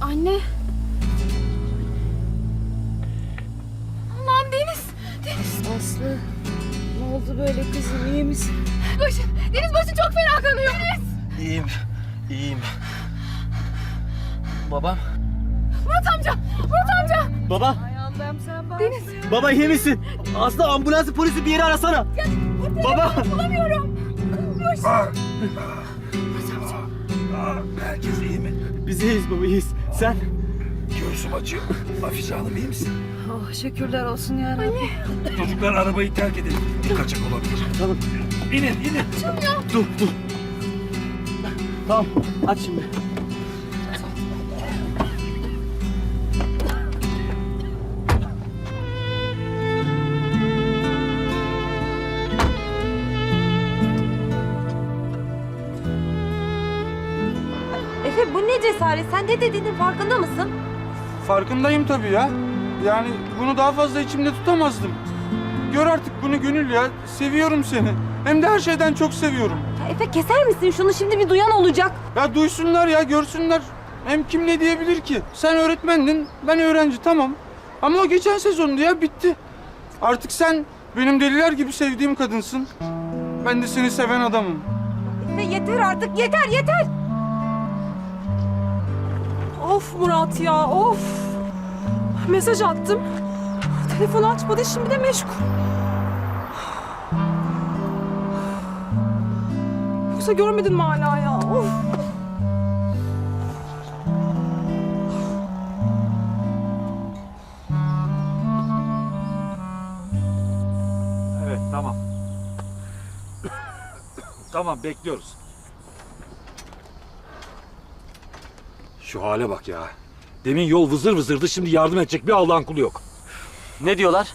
Anne. Allah'ım Deniz. Deniz. Aslı ne oldu böyle kızım iyi misin? Başın. Deniz başın çok fena kanıyor. Deniz. İyiyim, iyiyim. Babam? Murat amca. Murat amca. Baba, Ay Allah'ım sen bak. Deniz. baba iyi misin? Aslı ambulansı polisi bir yere arasana. Baba. Bulamıyorum. Koş. Herkes iyi mi? Biz iyiyiz baba, iyiyiz. Sen? Göğsüm acıyor. Hafize Hanım iyi misin? Oh şükürler olsun ya Rabbi. Çocuklar arabayı terk edin. Bir kaçak olabilir. Tamam. İnin, inin. Dur, dur. Tamam, aç şimdi. Cesaret? Sen ne dediğinin farkında mısın? Farkındayım tabii ya. Yani bunu daha fazla içimde tutamazdım. Gör artık bunu Gönül ya. Seviyorum seni. Hem de her şeyden çok seviyorum. Ya Efe keser misin şunu şimdi bir duyan olacak. Ya duysunlar ya görsünler. Hem kim ne diyebilir ki? Sen öğretmendin, ben öğrenci tamam. Ama o geçen sezondu ya bitti. Artık sen benim deliler gibi sevdiğim kadınsın. Ben de seni seven adamım. Efe yeter artık yeter yeter. Of Murat ya of. Mesaj attım. Telefonu açmadı şimdi de meşgul. Yoksa görmedin mi hala ya? Of. Evet, tamam. tamam, bekliyoruz. Şu hale bak ya. Demin yol vızır vızırdı, şimdi yardım edecek bir Allah'ın kulu yok. Ne diyorlar?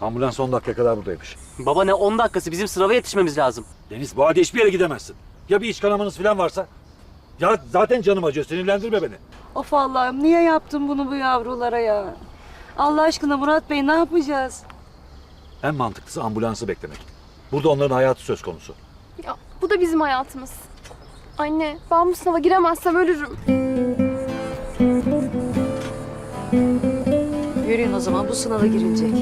Ambulans 10 dakika kadar buradaymış. Baba ne 10 dakikası bizim sınava yetişmemiz lazım. Deniz, bu halde hiçbir yere gidemezsin. Ya bir iç kanamanız falan varsa? Ya zaten canım acıyor, sinirlendirme beni. Of Allah'ım niye yaptın bunu bu yavrulara ya? Allah aşkına Murat Bey ne yapacağız? En mantıklısı ambulansı beklemek. Burada onların hayatı söz konusu. Ya, bu da bizim hayatımız. Anne ben bu sınava giremezsem ölürüm. Yürüyün o zaman bu sınava girilecek.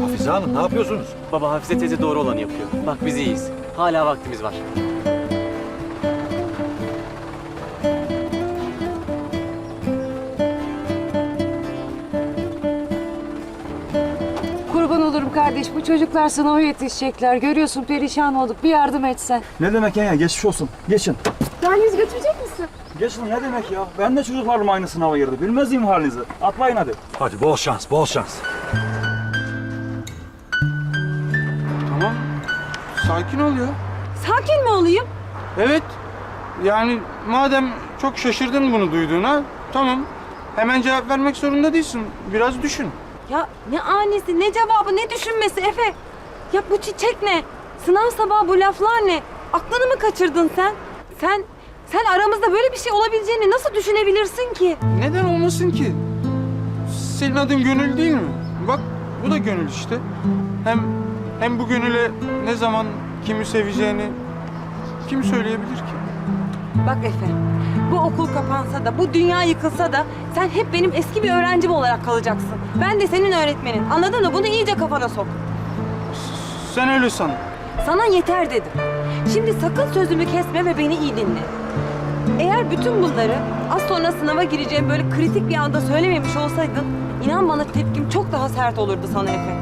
Hafize Hanım, ne yapıyorsunuz? Baba Hafize teyze doğru olanı yapıyor. Bak biz iyiyiz. Hala vaktimiz var. Kurban olurum kardeş bu çocuklar sınava yetişecekler. Görüyorsun perişan olduk bir yardım etsen. Ne demek ya? Geçmiş olsun. Geçin. Yüz götürecek? Geçin ne demek ya? Ben de çocuklarım aynı sınava girdi. Bilmez miyim halinizi? Atlayın hadi. Hadi bol şans, bol şans. Tamam. Sakin ol ya. Sakin mi olayım? Evet. Yani madem çok şaşırdın bunu duyduğuna, tamam. Hemen cevap vermek zorunda değilsin. Biraz düşün. Ya ne anisi ne cevabı ne düşünmesi Efe. Ya bu çiçek ne? Sınav sabahı bu laflar ne? Aklını mı kaçırdın sen? Sen sen aramızda böyle bir şey olabileceğini nasıl düşünebilirsin ki? Neden olmasın ki? Senin adın Gönül değil mi? Bak bu da Gönül işte. Hem hem bu Gönül'e ne zaman kimi seveceğini kim söyleyebilir ki? Bak Efe, bu okul kapansa da, bu dünya yıkılsa da sen hep benim eski bir öğrencim olarak kalacaksın. Ben de senin öğretmenin. Anladın mı? Bunu iyice kafana sok. Sen öyle san. Sana yeter dedim. Şimdi sakın sözümü kesme ve beni iyi dinle. Eğer bütün bunları az sonra sınava gireceğim böyle kritik bir anda söylememiş olsaydın, inan bana tepkim çok daha sert olurdu sana Efe.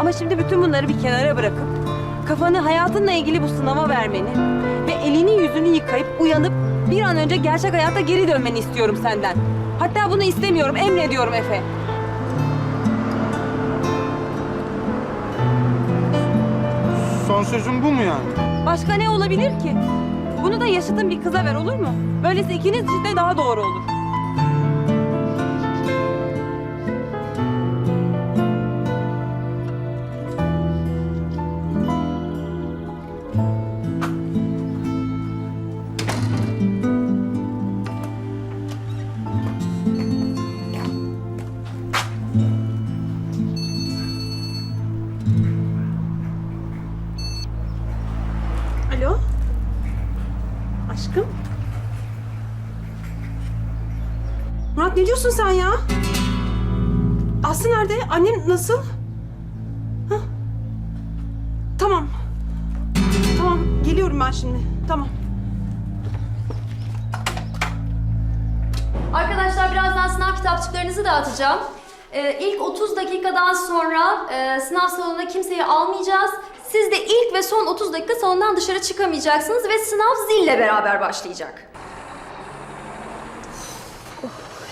Ama şimdi bütün bunları bir kenara bırakıp kafanı hayatınla ilgili bu sınava vermeni ve elini yüzünü yıkayıp uyanıp bir an önce gerçek hayata geri dönmeni istiyorum senden. Hatta bunu istemiyorum, emrediyorum Efe. Son sözün bu mu yani? Başka ne olabilir ki? Bunu da yaşıtın bir kıza ver olur mu? Böylesi ikiniz için de daha doğru olur. Murat ne diyorsun sen ya? Aslı nerede? Annem nasıl? Hah. Tamam. Tamam geliyorum ben şimdi. Tamam. Arkadaşlar birazdan sınav kitapçıklarınızı dağıtacağım. Ee, ilk 30 dakikadan sonra e, sınav salonuna kimseyi almayacağız. Siz de ilk ve son 30 dakika salondan dışarı çıkamayacaksınız ve sınav zille beraber başlayacak.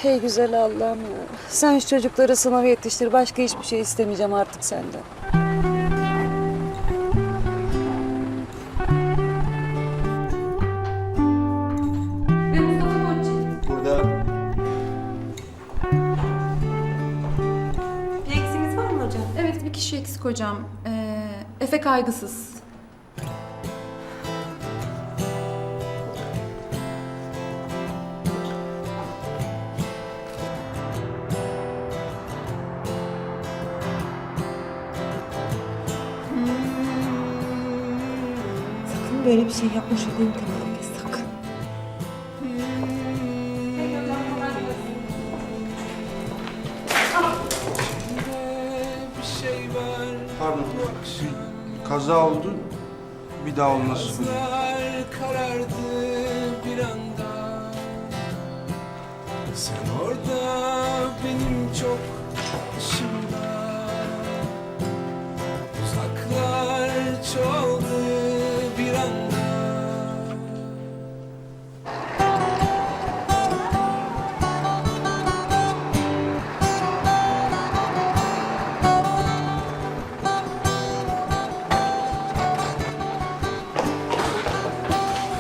Hey güzel Allah'ım ya. Sen şu çocukları sınava yetiştir. Başka hiçbir şey istemeyeceğim artık senden. Ve Mustafa Koççu. Burada Bir eksiğiniz var mı hocam? Evet bir kişi eksik hocam. Ee, Efe kaygısız. Böyle bir şey şu benim telefonumda sakın. Pardon. Kaza oldu. Bir daha olmasın. Sen orada benim çok dışımda Uzaklar çoğaldı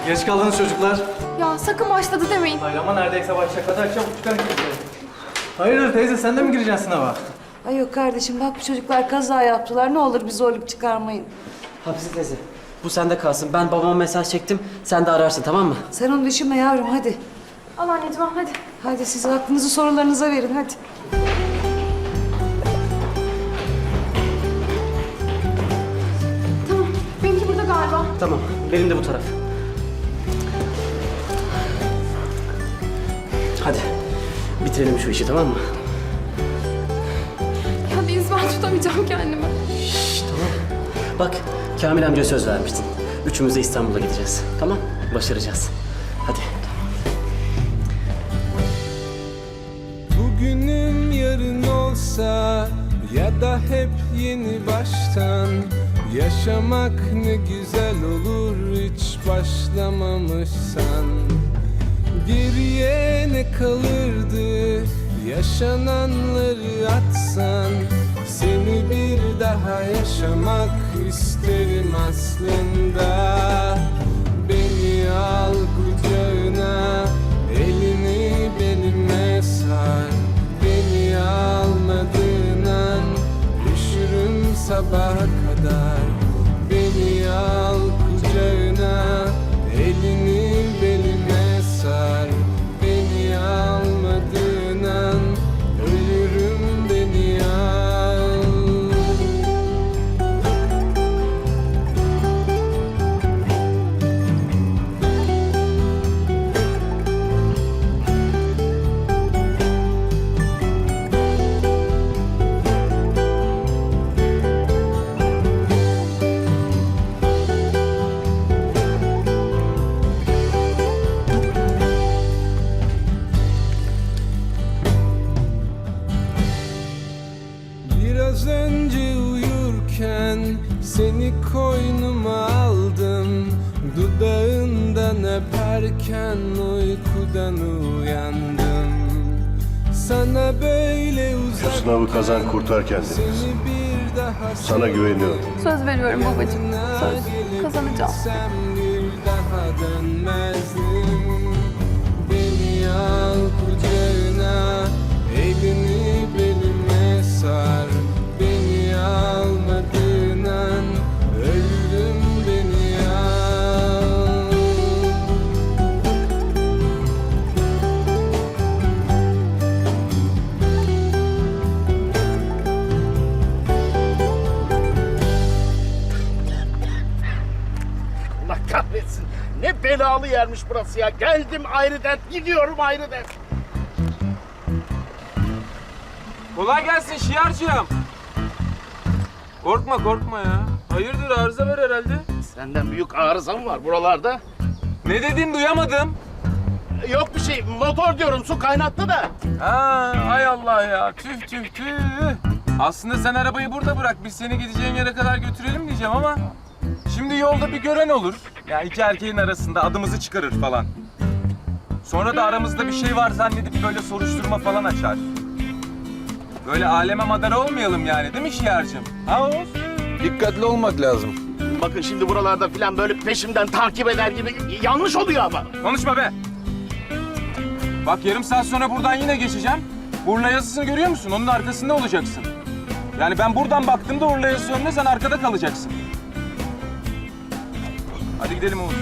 geç kaldınız çocuklar. Ya sakın başladı demeyin. Hayır ama neredeyse başlayacak. Hadi çabuk çıkar gidelim. Hayırdır teyze sen de mi gireceksin sınava? Ay yok kardeşim bak bu çocuklar kaza yaptılar. Ne olur bir zorluk çıkarmayın. Hafize teyze. Bu sende kalsın. Ben babama mesaj çektim. Sen de ararsın tamam mı? Sen onu düşünme yavrum hadi. Al anneciğim al hadi. Hadi siz aklınızı sorularınıza verin hadi. Tamam. Benimki burada galiba. Tamam. Benim de bu taraf. Hadi. Bitirelim şu işi tamam mı? Ya Deniz ben tutamayacağım kendimi. Şşş tamam. Bak Kamil amcaya söz vermiştin. Üçümüz de İstanbul'a gideceğiz. Tamam? Başaracağız. Hadi. Bugünüm yarın olsa ya da hep yeni baştan Yaşamak ne güzel olur hiç başlamamışsan Geriye ne kalırdı? Yaşananları atsan Seni bir daha yaşamak isterim aslında uyandım Sana böyle uzak Şu sınavı kazan kurtar kendini. Sana güveniyorum. Söz veriyorum babacığım. Söz. Kazanacağım. gelebilsem bir daha dönmezdim yermiş burası ya. Geldim ayrı dert, gidiyorum ayrı dert. Kolay gelsin şiarcığım. Korkma korkma ya. Hayırdır arıza var herhalde. Senden büyük arıza mı var buralarda? Ne dedin duyamadım. Yok bir şey. Motor diyorum su kaynattı da. Ha, ay Allah ya. Tüh tüh tüh. Aslında sen arabayı burada bırak. Biz seni gideceğin yere kadar götürelim diyeceğim ama... Şimdi yolda bir gören olur. Yani iki erkeğin arasında adımızı çıkarır falan. Sonra da aramızda bir şey var zannedip böyle soruşturma falan açar. Böyle aleme madara olmayalım yani değil mi şiarcığım? Ha Oğuz? Dikkatli olmak lazım. Bakın şimdi buralarda filan böyle peşimden takip eder gibi yanlış oluyor ama. Konuşma be. Bak yarım saat sonra buradan yine geçeceğim. Urla yazısını görüyor musun? Onun arkasında olacaksın. Yani ben buradan baktığımda Urla yazısı önünde sen arkada kalacaksın. Hadi gidelim Oğuz.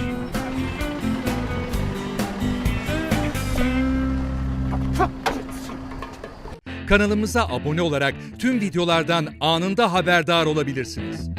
Kanalımıza abone olarak tüm videolardan anında haberdar olabilirsiniz.